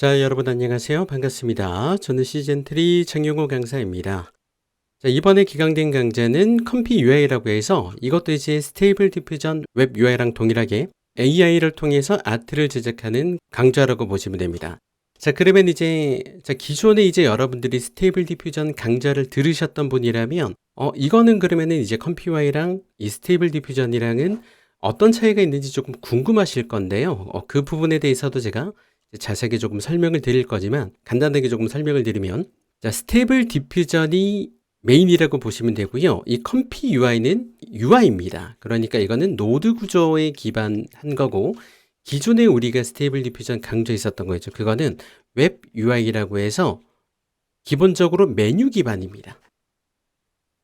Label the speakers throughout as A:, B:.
A: 자, 여러분 안녕하세요. 반갑습니다. 저는 시즌3 장용호 강사입니다. 자, 이번에 기강된 강좌는 컴피 UI라고 해서 이것도 이제 스테이블 디퓨전 웹 UI랑 동일하게 AI를 통해서 아트를 제작하는 강좌라고 보시면 됩니다. 자, 그러면 이제 자, 기존에 이제 여러분들이 스테이블 디퓨전 강좌를 들으셨던 분이라면 어, 이거는 그러면은 이제 컴피 UI랑 이 스테이블 디퓨전이랑은 어떤 차이가 있는지 조금 궁금하실 건데요. 어, 그 부분에 대해서도 제가 자세하게 조금 설명을 드릴 거지만 간단하게 조금 설명을 드리면 자, 스테이블 디퓨전이 메인이라고 보시면 되고요. 이 컴피 UI는 UI입니다. 그러니까 이거는 노드 구조에 기반한 거고 기존에 우리가 스테이블 디퓨전 강조했었던 거죠. 그거는 웹 UI라고 해서 기본적으로 메뉴 기반입니다.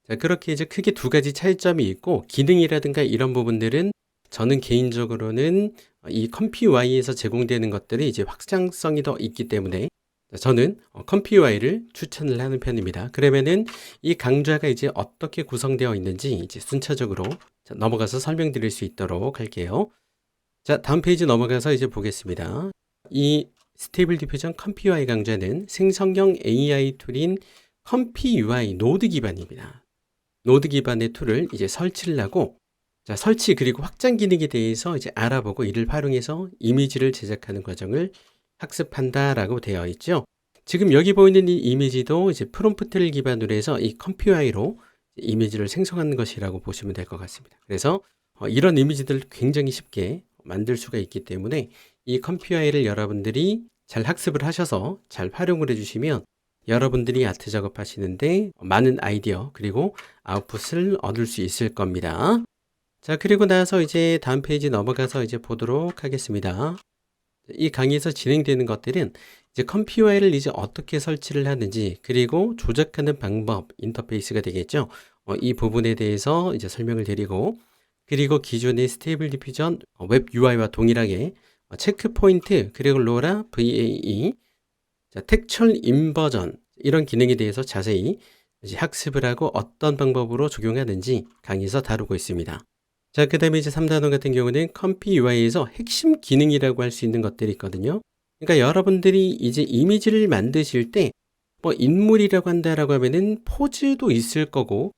A: 자, 그렇게 이제 크게 두 가지 차이점이 있고 기능이라든가 이런 부분들은 저는 개인적으로는 이 컴피 UI에서 제공되는 것들이 이제 확장성이 더 있기 때문에 저는 컴피 UI를 추천을 하는 편입니다. 그러면은 이 강좌가 이제 어떻게 구성되어 있는지 이제 순차적으로 넘어가서 설명드릴 수 있도록 할게요. 자, 다음 페이지 넘어가서 이제 보겠습니다. 이 스테이블 디퓨전 컴피 UI 강좌는 생성형 AI 툴인 컴피 UI 노드 기반입니다. 노드 기반의 툴을 이제 설치를 하고 자, 설치 그리고 확장 기능에 대해서 이제 알아보고 이를 활용해서 이미지를 제작하는 과정을 학습한다라고 되어 있죠. 지금 여기 보이는 이 이미지도 이제 프롬프트를 기반으로 해서 이 컴퓨아이로 이미지를 생성하는 것이라고 보시면 될 것 같습니다. 그래서 어, 이런 이미지들을 굉장히 쉽게 만들 수가 있기 때문에 이 컴퓨아이를 여러분들이 잘 학습을 하셔서 잘 활용을 해주시면 여러분들이 아트 작업하시는데 많은 아이디어 그리고 아웃풋을 얻을 수 있을 겁니다. 자, 그리고 나서 이제 다음 페이지 넘어가서 이제 보도록 하겠습니다. 이 강의에서 진행되는 것들은 이제 컴퓨터를 이제 어떻게 설치를 하는지 그리고 조작하는 방법 인터페이스가 되겠죠. 어, 이 부분에 대해서 이제 설명을 드리고 그리고 기존의 스테이블 디퓨전 웹 UI와 동일하게 어, 체크 포인트 그리고 로라 VAE 자, 텍철 인버전 이런 기능에 대해서 자세히 학습을 하고 어떤 방법으로 적용하는지 강의에서 다루고 있습니다. 자, 그 다음에 이제 3단원 같은 경우는 컴피 UI에서 핵심 기능이라고 할 수 있는 것들이 있거든요. 그러니까 여러분들이 이제 이미지를 만드실 때 뭐 인물이라고 한다라고 하면은 포즈도 있을 거고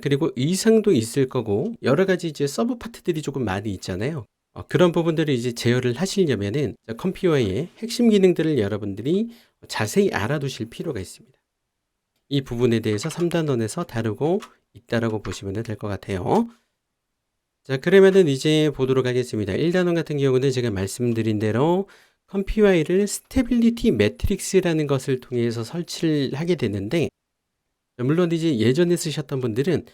A: 그리고 의상도 있을 거고 여러 가지 이제 서브 파트들이 조금 많이 있잖아요. 어, 그런 부분들을 이제 제어를 하시려면은 컴피 UI의 핵심 기능들을 여러분들이 자세히 알아두실 필요가 있습니다. 이 부분에 대해서 3단원에서 다루고 있다라고 보시면 될 것 같아요. 자, 그러면은 이제 보도록 하겠습니다. 1단원 같은 경우는 제가 말씀드린 대로 컴퓨아이를 스테빌리티 매트릭스라는 것을 통해서 설치를 하게 되는데 물론 이제 예전에 쓰셨던 분들은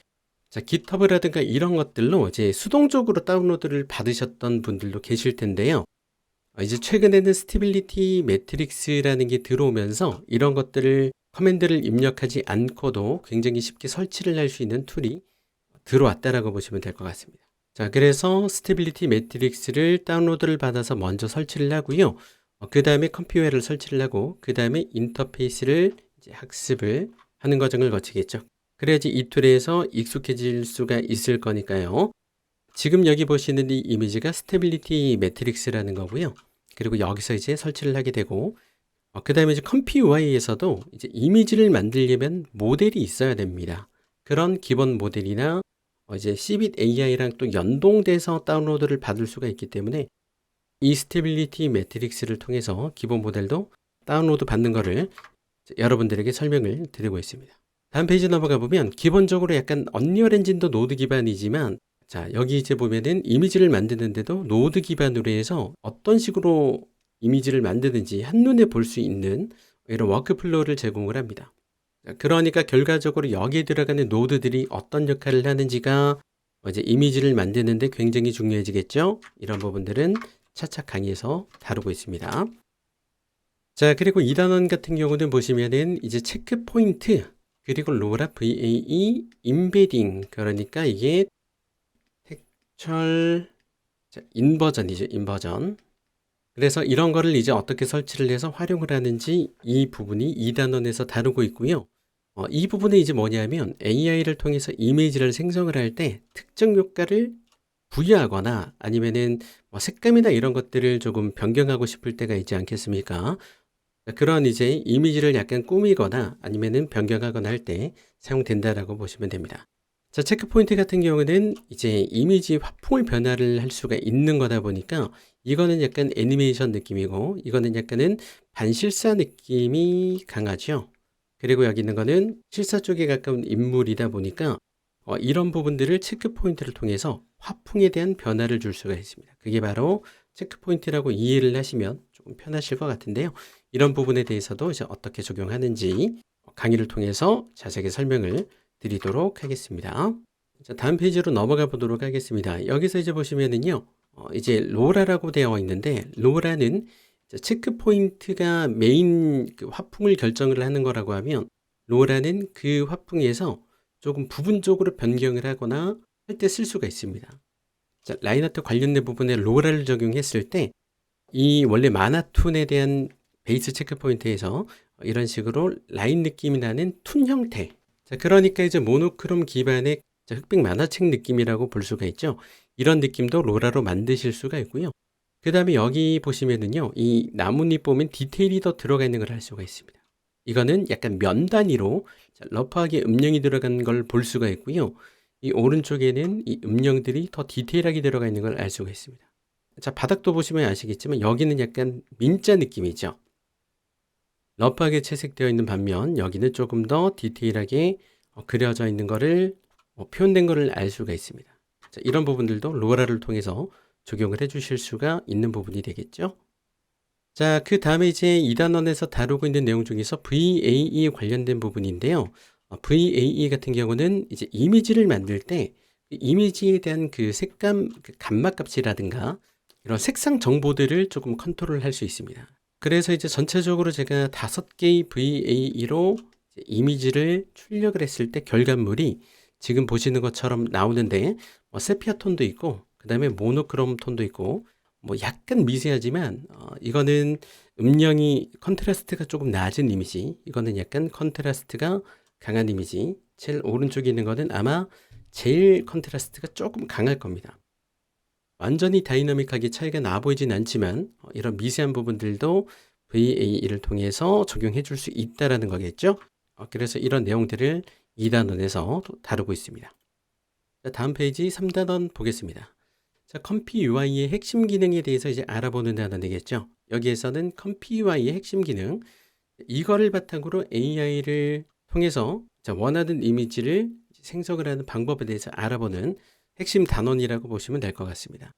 A: 자, 깃허브라든가 이런 것들로 이제 수동적으로 다운로드를 받으셨던 분들도 계실 텐데요. 어, 이제 최근에는 스테빌리티 매트릭스라는 게 들어오면서 이런 것들을 커맨드를 입력하지 않고도 굉장히 쉽게 설치를 할 수 있는 툴이 들어왔다라고 보시면 될 것 같습니다. 자, 그래서 스테빌리티 매트릭스를 다운로드를 받아서 먼저 설치를 하고요. 어, 그 다음에 컴퓨터를 설치를 하고, 그 다음에 인터페이스를 학습을 하는 과정을 거치겠죠. 그래야지 이 툴에서 익숙해질 수가 있을 거니까요. 지금 여기 보시는 이 이미지가 스테빌리티 매트릭스라는 거고요. 그리고 여기서 이제 설치를 하게 되고, 어, 그 다음에 이제 컴피 UI에서도 이제 이미지를 만들려면 모델이 있어야 됩니다. 그런 기본 모델이나 어, 이제 Cbit AI랑 또 연동돼서 다운로드를 받을 수가 있기 때문에 이 스테빌리티 매트릭스를 통해서 기본 모델도 다운로드 받는 거를 여러분들에게 설명을 드리고 있습니다. 다음 페이지 넘어가 보면 기본적으로 약간 언리얼 엔진도 노드 기반이지만 자 여기 이제 보면은 이미지를 만드는데도 노드 기반으로 해서 어떤 식으로 이미지를 만드는지 한눈에 볼 수 있는 이런 워크플로우를 제공을 합니다. 그러니까 결과적으로 여기에 들어가는 노드들이 어떤 역할을 하는지가 이제 이미지를 만드는데 굉장히 중요해지겠죠? 이런 부분들은 차차 강의에서 다루고 있습니다. 자, 그리고 2단원 같은 경우는 보시면은 이제 체크 포인트, 그리고 로라 VAE 임베딩. 그러니까 이게 텍철 인버전이죠, 인버전. 그래서 이런 거를 이제 어떻게 설치를 해서 활용을 하는지 이 부분이 2단원에서 다루고 있고요. 어, 이 부분은 이제 뭐냐면 AI를 통해서 이미지를 생성을 할 때 특정 효과를 부여하거나 아니면은 뭐 색감이나 이런 것들을 조금 변경하고 싶을 때가 있지 않겠습니까? 자, 그런 이제 이미지를 약간 꾸미거나 아니면은 변경하거나 할 때 사용된다라고 보시면 됩니다. 자, 체크 포인트 같은 경우는 이제 이미지 화풍을 변화를 할 수가 있는 거다 보니까 이거는 약간 애니메이션 느낌이고 이거는 약간은 반실사 느낌이 강하죠. 그리고 여기 있는 거는 실사 쪽에 가까운 인물이다 보니까 어, 이런 부분들을 체크 포인트를 통해서 화풍에 대한 변화를 줄 수가 있습니다. 그게 바로 체크 포인트라고 이해를 하시면 조금 편하실 것 같은데요. 이런 부분에 대해서도 이제 어떻게 적용하는지 강의를 통해서 자세하게 설명을 드리도록 하겠습니다. 자, 다음 페이지로 넘어가 보도록 하겠습니다. 여기서 이제 보시면은요, 어, 이제 로라라고 되어 있는데, 로라는 체크 포인트가 메인 그 화풍을 결정을 하는 거라고 하면, 로라는 그 화풍에서 조금 부분적으로 변경을 하거나 할 때 쓸 수가 있습니다. 자, 라인아트 관련된 부분에 로라를 적용했을 때, 이 원래 마나툰에 대한 베이스 체크 포인트에서 이런 식으로 라인 느낌이 나는 툰 형태. 자, 그러니까 이제 모노크롬 기반의 자, 흑백 만화책 느낌이라고 볼 수가 있죠. 이런 느낌도 로라로 만드실 수가 있고요. 그 다음에 여기 보시면은요, 이 나뭇잎 보면 디테일이 더 들어가 있는 걸 알 수가 있습니다. 이거는 약간 면 단위로 자, 러프하게 음영이 들어간 걸 볼 수가 있고요. 이 오른쪽에는 이 음영들이 더 디테일하게 들어가 있는 걸 알 수가 있습니다. 자, 바닥도 보시면 아시겠지만 여기는 약간 민자 느낌이죠. 러프하게 채색되어 있는 반면 여기는 조금 더 디테일하게 어, 그려져 있는 거를 어, 표현된 거를 알 수가 있습니다. 자, 이런 부분들도 로라를 통해서 적용을 해 주실 수가 있는 부분이 되겠죠. 자, 그 다음에 이제 2단원에서 다루고 있는 내용 중에서 VAE 관련된 부분인데요. 어, VAE 같은 경우는 이제 이미지를 만들 때 이미지에 대한 그 색감, 그 감마 값이라든가 이런 색상 정보들을 조금 컨트롤 할 수 있습니다. 그래서 이제 전체적으로 제가 다섯 개의 VAE로 이미지를 출력을 했을 때 결과물이 지금 보시는 것처럼 나오는데 뭐 세피아 톤도 있고 그 다음에 모노크롬 톤도 있고 뭐 약간 미세하지만 어, 이거는 음영이 컨트라스트가 조금 낮은 이미지 이거는 약간 컨트라스트가 강한 이미지 제일 오른쪽에 있는 거는 아마 제일 컨트라스트가 조금 강할 겁니다. 완전히 다이나믹하게 차이가 나 보이진 않지만 어, 이런 미세한 부분들도 VAE를 통해서 적용해 줄 수 있다라는 거겠죠. 어, 그래서 이런 내용들을 2단원에서 다루고 있습니다. 자, 다음 페이지 3단원 보겠습니다. 자, 컴피 UI의 핵심 기능에 대해서 이제 알아보는 단원이겠죠. 여기에서는 컴피 UI의 핵심 기능, 이거를 바탕으로 AI를 통해서 자, 원하는 이미지를 생성을 하는 방법에 대해서 알아보는 핵심 단원이라고 보시면 될 것 같습니다.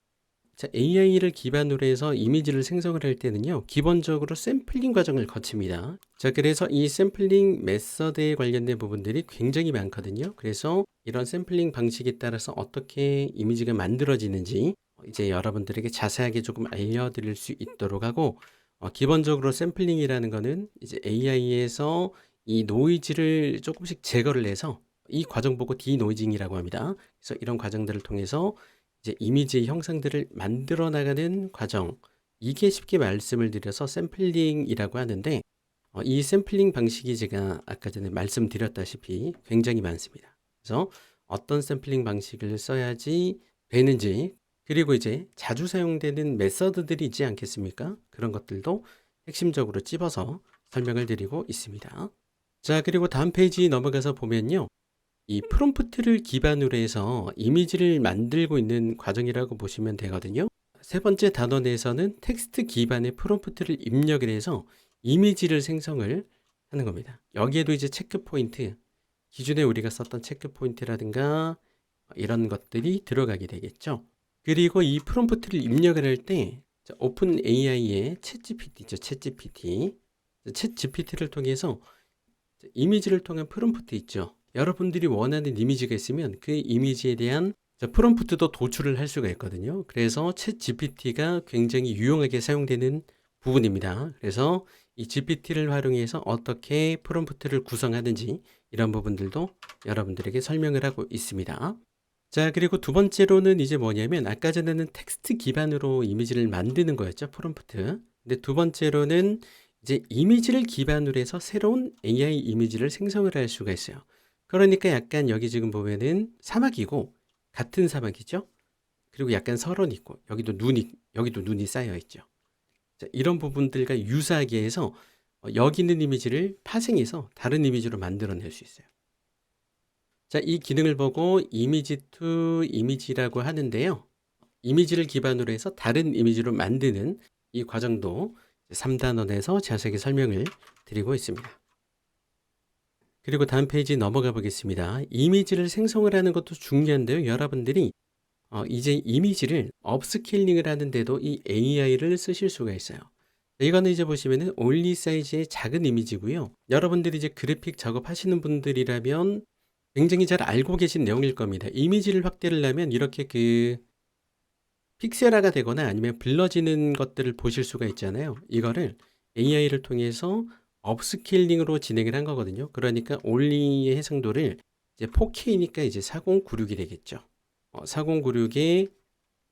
A: 자, AI를 기반으로 해서 이미지를 생성을 할 때는요, 기본적으로 샘플링 과정을 거칩니다. 자, 그래서 이 샘플링 메서드에 관련된 부분들이 굉장히 많거든요. 그래서 이런 샘플링 방식에 따라서 어떻게 이미지가 만들어지는지 이제 여러분들에게 자세하게 조금 알려드릴 수 있도록 하고, 어, 기본적으로 샘플링이라는 거는 이제 AI에서 이 노이즈를 조금씩 제거를 해서 이 과정 보고 디노이징이라고 합니다. 그래서 이런 과정들을 통해서 이제 이미지 형상들을 만들어 나가는 과정. 이게 쉽게 말씀을 드려서 샘플링이라고 하는데 어, 이 샘플링 방식이 제가 아까 전에 말씀드렸다시피 굉장히 많습니다. 그래서 어떤 샘플링 방식을 써야지 되는지 그리고 이제 자주 사용되는 메서드들이 있지 않겠습니까? 그런 것들도 핵심적으로 찝어서 설명을 드리고 있습니다. 자, 그리고 다음 페이지 넘어가서 보면요. 이 프롬프트를 기반으로 해서 이미지를 만들고 있는 과정이라고 보시면 되거든요. 세 번째 단원 내에서는 텍스트 기반의 프롬프트를 입력을 해서 이미지를 생성을 하는 겁니다. 여기에도 이제 체크 포인트, 기존에 우리가 썼던 체크 포인트라든가 이런 것들이 들어가게 되겠죠. 그리고 이 프롬프트를 입력을 할 때 오픈 AI의 챗 GPT죠. 챗 GPT. 챗 GPT를 통해서 이미지를 통한 프롬프트 있죠. 여러분들이 원하는 이미지가 있으면 그 이미지에 대한 프롬프트도 도출을 할 수가 있거든요. 그래서 챗 GPT가 굉장히 유용하게 사용되는 부분입니다. 그래서 이 GPT를 활용해서 어떻게 프롬프트를 구성하는지 이런 부분들도 여러분들에게 설명을 하고 있습니다. 자, 그리고 두 번째로는 이제 뭐냐면 아까 전에는 텍스트 기반으로 이미지를 만드는 거였죠. 프롬프트. 근데 두 번째로는 이제 이미지를 기반으로 해서 새로운 AI 이미지를 생성을 할 수가 있어요. 그러니까 약간 여기 지금 보면은 사막이고 같은 사막이죠. 그리고 약간 설원 있고 여기도 눈이 여기도 눈이 쌓여 있죠. 자, 이런 부분들과 유사하게 해서 어, 여기 있는 이미지를 파생해서 다른 이미지로 만들어낼 수 있어요. 자, 이 기능을 보고 이미지 투 이미지라고 하는데요. 이미지를 기반으로 해서 다른 이미지로 만드는 이 과정도 3단원에서 자세하게 설명을 드리고 있습니다. 그리고 다음 페이지 넘어가 보겠습니다. 이미지를 생성을 하는 것도 중요한데요. 여러분들이 어, 이제 이미지를 업스케일링을 하는데도 이 AI를 쓰실 수가 있어요. 이거는 이제 보시면은 올리 사이즈의 작은 이미지고요. 여러분들이 이제 그래픽 작업하시는 분들이라면 굉장히 잘 알고 계신 내용일 겁니다. 이미지를 확대를 하면 이렇게 그 픽셀화가 되거나 아니면 블러지는 것들을 보실 수가 있잖아요. 이거를 AI를 통해서 업스케일링으로 진행을 한 거거든요. 그러니까 올리의 해상도를 이제 4K니까 이제 4096이 되겠죠. 어, 4096의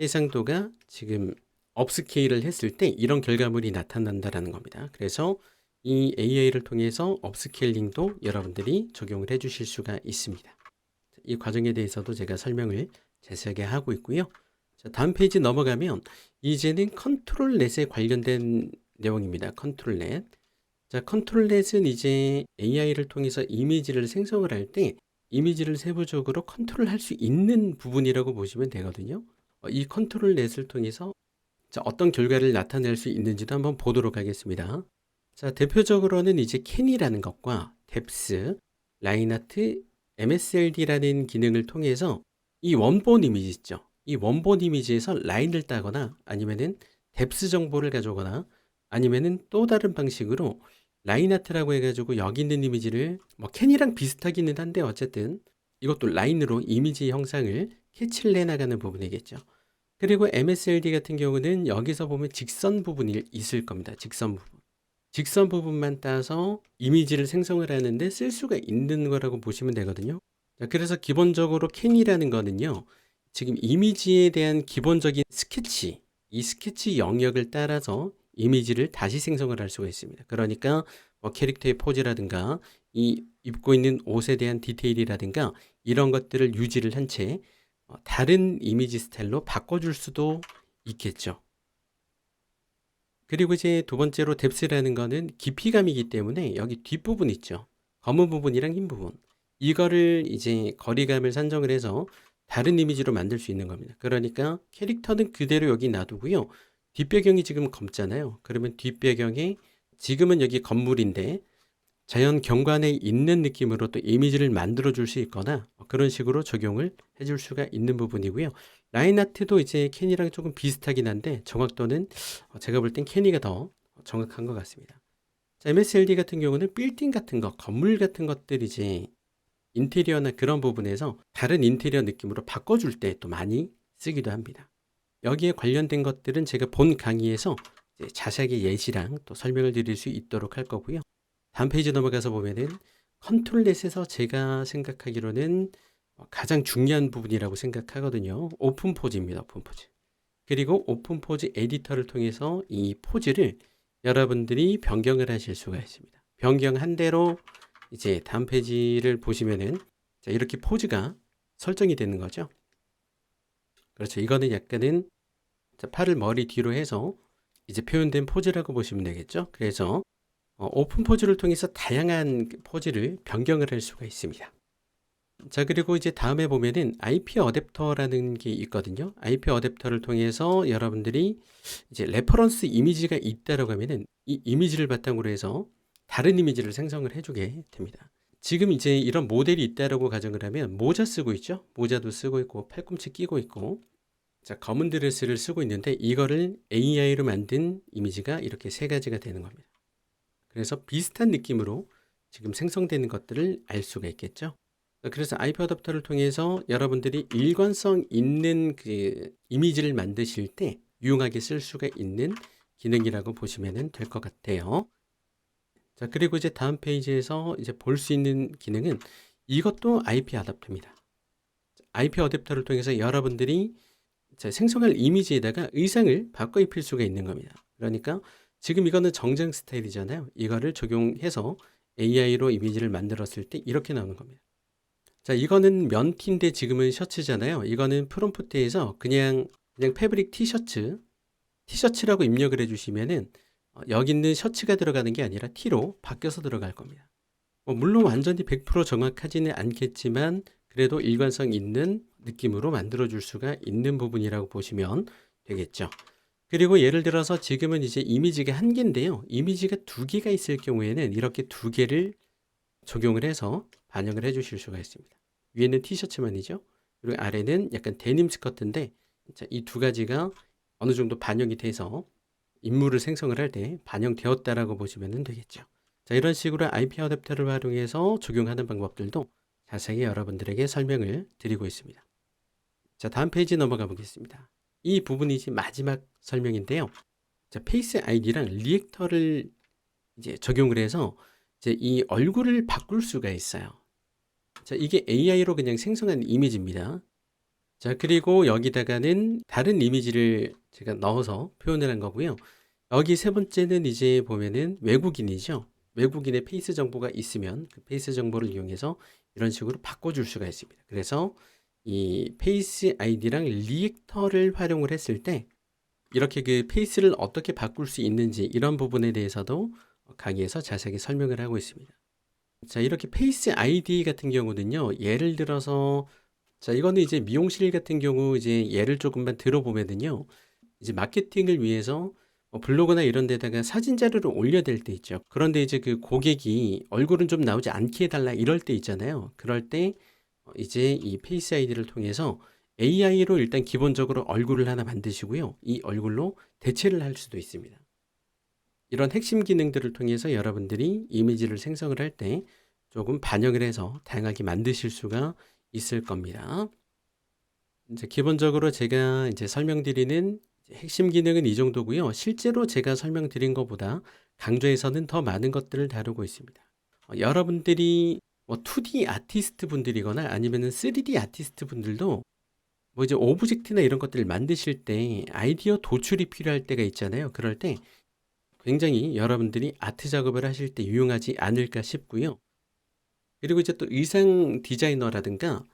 A: 해상도가 지금 업스케일을 했을 때 이런 결과물이 나타난다라는 겁니다. 그래서 이 AI를 통해서 업스케일링도 여러분들이 적용을 해 주실 수가 있습니다. 이 과정에 대해서도 제가 설명을 자세하게 하고 있고요. 자, 다음 페이지 넘어가면 이제는 컨트롤 넷에 관련된 내용입니다. 컨트롤 넷. 자, 컨트롤 넷은 이제 AI를 통해서 이미지를 생성을 할 때 이미지를 세부적으로 컨트롤 할 수 있는 부분이라고 보시면 되거든요. 어, 이 컨트롤 넷을 통해서 자, 어떤 결과를 나타낼 수 있는지도 한번 보도록 하겠습니다. 자, 대표적으로는 이제 캔이라는 것과 뎁스, 라인아트, MSLD라는 기능을 통해서 이 원본 이미지 있죠. 이 원본 이미지에서 라인을 따거나 아니면은 뎁스 정보를 가져오거나 아니면은 또 다른 방식으로 라인아트라고 해가지고 여기 있는 이미지를 뭐 캔이랑 비슷하기는 한데 어쨌든 이것도 라인으로 이미지 형상을 캐치를 해나가는 부분이겠죠. 그리고 MSLD 같은 경우는 여기서 보면 직선 부분이 있을 겁니다. 직선 부분. 직선 부분만 따서 이미지를 생성을 하는데 쓸 수가 있는 거라고 보시면 되거든요. 자, 그래서 기본적으로 캔이라는 거는요. 지금 이미지에 대한 기본적인 스케치, 이 스케치 영역을 따라서 이미지를 다시 생성을 할 수가 있습니다. 그러니까 뭐 캐릭터의 포즈라든가 이 입고 있는 옷에 대한 디테일이라든가 이런 것들을 유지를 한채 어, 다른 이미지 스타일로 바꿔줄 수도 있겠죠. 그리고 이제 두 번째로 뎁스라는 거는 깊이감이기 때문에 여기 뒷부분 있죠. 검은 부분이랑 흰 부분. 이거를 이제 거리감을 산정을 해서 다른 이미지로 만들 수 있는 겁니다. 그러니까 캐릭터는 그대로 여기 놔두고요. 뒷배경이 지금 검잖아요. 그러면 뒷배경에 지금은 여기 건물인데 자연 경관에 있는 느낌으로 또 이미지를 만들어 줄 수 있거나 그런 식으로 적용을 해줄 수가 있는 부분이고요. 라인 아트도 이제 캐니랑 조금 비슷하긴 한데 정확도는 제가 볼 땐 캐니가 더 정확한 것 같습니다. 자, MSLD 같은 경우는 빌딩 같은 거, 건물 같은 것들 이제 인테리어나 그런 부분에서 다른 인테리어 느낌으로 바꿔줄 때 또 많이 쓰기도 합니다. 여기에 관련된 것들은 제가 본 강의에서 자세하게 예시랑 또 설명을 드릴 수 있도록 할 거고요. 다음 페이지 넘어가서 보면은 컨트롤넷에서 제가 생각하기로는 가장 중요한 부분이라고 생각하거든요. 오픈 포즈입니다. 오픈 포즈. 그리고 오픈 포즈 에디터를 통해서 이 포즈를 여러분들이 변경을 하실 수가 있습니다. 변경한 대로 이제 다음 페이지를 보시면은 자, 이렇게 포즈가 설정이 되는 거죠. 그렇죠. 이거는 약간은 자, 팔을 머리 뒤로 해서 이제 표현된 포즈라고 보시면 되겠죠. 그래서 어, 오픈 포즈를 통해서 다양한 포즈를 변경을 할 수가 있습니다. 자, 그리고 이제 다음에 보면은 IP 어댑터라는 게 있거든요. IP 어댑터를 통해서 여러분들이 이제 레퍼런스 이미지가 있다라고 하면은 이 이미지를 바탕으로 해서 다른 이미지를 생성을 해주게 됩니다. 지금 이제 이런 모델이 있다라고 가정을 하면 모자 쓰고 있죠. 모자도 쓰고 있고 팔꿈치 끼고 있고 자 검은 드레스를 쓰고 있는데 이거를 AI로 만든 이미지가 이렇게 세 가지가 되는 겁니다. 그래서 비슷한 느낌으로 지금 생성되는 것들을 알 수가 있겠죠. 그래서 IP 어댑터를 통해서 여러분들이 일관성 있는 그 이미지를 만드실 때 유용하게 쓸 수가 있는 기능이라고 보시면 될 것 같아요. 자, 그리고 이제 다음 페이지에서 이제 볼 수 있는 기능은 이것도 IP 어댑터입니다. IP 어댑터를 통해서 여러분들이 생성할 이미지에다가 의상을 바꿔 입힐 수가 있는 겁니다. 그러니까 지금 이거는 정장 스타일이잖아요. 이거를 적용해서 AI로 이미지를 만들었을 때 이렇게 나오는 겁니다. 자, 이거는 면티인데 지금은 셔츠잖아요. 이거는 프롬프트에서 그냥 그냥 패브릭 티셔츠 티셔츠라고 입력을 해주시면은 어, 여기 있는 셔츠가 들어가는 게 아니라 T로 바뀌어서 들어갈 겁니다. 뭐 물론 완전히 100% 정확하지는 않겠지만 그래도 일관성 있는 느낌으로 만들어 줄 수가 있는 부분이라고 보시면 되겠죠. 그리고 예를 들어서 지금은 이제 이미지가 한 개인데요. 이미지가 두 개가 있을 경우에는 이렇게 두 개를 적용을 해서 반영을 해 주실 수가 있습니다. 위에는 티셔츠만이죠. 그리고 아래는 약간 데님 스커트인데 이 두 가지가 어느 정도 반영이 돼서 인물을 생성을 할 때 반영되었다라고 보시면 되겠죠. 자, 이런 식으로 IP 어댑터를 활용해서 적용하는 방법들도 자세히 여러분들에게 설명을 드리고 있습니다. 자, 다음 페이지 넘어가 보겠습니다. 이 부분이 이제 마지막 설명인데요. 자, 페이스 아이디랑 리액터를 이제 적용을 해서 이제 이 얼굴을 바꿀 수가 있어요. 자, 이게 AI로 그냥 생성한 이미지입니다. 자, 그리고 여기다가는 다른 이미지를 제가 넣어서 표현을 한 거고요. 여기 세 번째는 이제 보면은 외국인이죠. 외국인의 페이스 정보가 있으면 그 페이스 정보를 이용해서 이런 식으로 바꿔줄 수가 있습니다. 그래서 이 페이스 아이디랑 리액터를 활용을 했을 때 이렇게 그 페이스를 어떻게 바꿀 수 있는지 이런 부분에 대해서도 강의에서 자세하게 설명을 하고 있습니다. 자, 이렇게 페이스 아이디 같은 경우는요. 예를 들어서 자, 이거는 이제 미용실 같은 경우 이제 예를 조금만 들어보면은요. 이제 마케팅을 위해서 뭐 블로그나 이런 데다가 사진 자료를 올려야 될 때 있죠. 그런데 이제 그 고객이 얼굴은 좀 나오지 않게 해달라 이럴 때 있잖아요. 그럴 때 어, 이제 이 페이스 아이디를 통해서 AI로 일단 기본적으로 얼굴을 하나 만드시고요. 이 얼굴로 대체를 할 수도 있습니다. 이런 핵심 기능들을 통해서 여러분들이 이미지를 생성을 할 때 조금 반영을 해서 다양하게 만드실 수가 있을 겁니다. 이제 기본적으로 제가 이제 설명드리는 핵심 기능은 이 정도고요. 실제로 제가 설명드린 것보다 강좌에서는 더 많은 것들을 다루고 있습니다. 어, 여러분들이 뭐 2D 아티스트 분들이거나 아니면은 3D 아티스트 분들도 뭐 이제 오브젝트나 이런 것들을 만드실 때 아이디어 도출이 필요할 때가 있잖아요. 그럴 때 굉장히 여러분들이 아트 작업을 하실 때 유용하지 않을까 싶고요. 그리고 이제 또 의상 디자이너라든가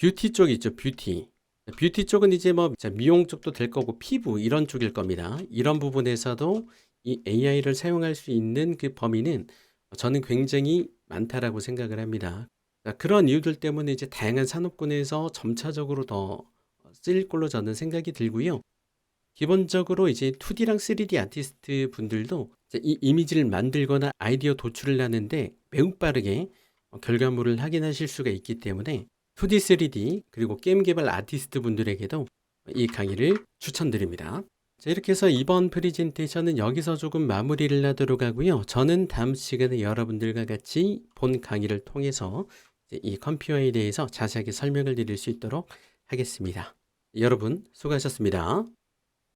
A: 뷰티 쪽 있죠, 뷰티. 뷰티 쪽은 이제 뭐 자, 미용 쪽도 될 거고 피부 이런 쪽일 겁니다. 이런 부분에서도 이 AI를 사용할 수 있는 그 범위는 저는 굉장히 많다라고 생각을 합니다. 자, 그런 이유들 때문에 이제 다양한 산업군에서 점차적으로 더 쓰일 걸로 저는 생각이 들고요. 기본적으로 이제 2D랑 3D 아티스트 분들도 이 이미지를 만들거나 아이디어 도출을 하는데 매우 빠르게 어, 결과물을 확인하실 수가 있기 때문에 2D, 3D 그리고 게임 개발 아티스트 분들에게도 이 강의를 추천드립니다. 자, 이렇게 해서 이번 프레젠테이션은 여기서 조금 마무리를 하도록 하고요. 저는 다음 시간에 여러분들과 같이 본 강의를 통해서 이 컴퓨터에 대해서 자세하게 설명을 드릴 수 있도록 하겠습니다. 여러분 수고하셨습니다.